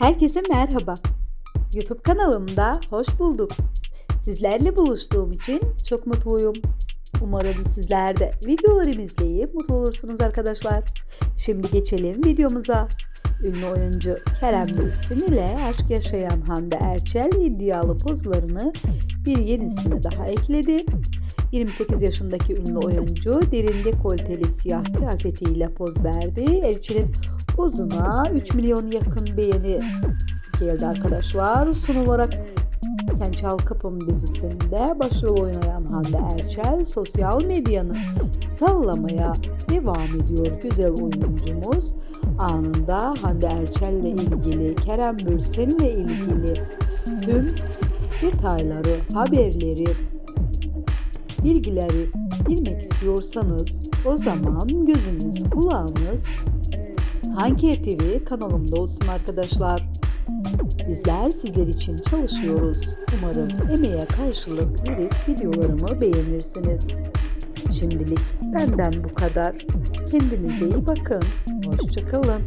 Herkese merhaba. YouTube kanalımda hoş bulduk. Sizlerle buluştuğum için çok mutluyum. Umarım sizler de videolarımı izleyip mutlu olursunuz arkadaşlar. Şimdi geçelim videomuza. Ünlü oyuncu Kerem Bürsin ile aşk yaşayan Hande Erçel iddialı pozlarını bir yenisini daha ekledi. 28 yaşındaki ünlü oyuncu derin dekolteli siyah kıyafetiyle poz verdi. Erçel'in pozuna 3 milyon yakın beğeni geldi arkadaşlar. Son olarak Sen Çal Kapım dizisinde başrol oynayan Hande Erçel sosyal medyanı sallamaya devam ediyor güzel oyuncumuz. Anında Hande Erçel ile ilgili, Kerem Bürsin ile ilgili tüm detayları, haberleri, bilgileri bilmek istiyorsanız o zaman gözünüz kulağınız Hanker TV kanalımda olsun arkadaşlar. Bizler sizler için çalışıyoruz. Umarım emeğe karşılık verip videolarımı beğenirsiniz. Şimdilik benden bu kadar. Kendinize iyi bakın. Hoşçakalın.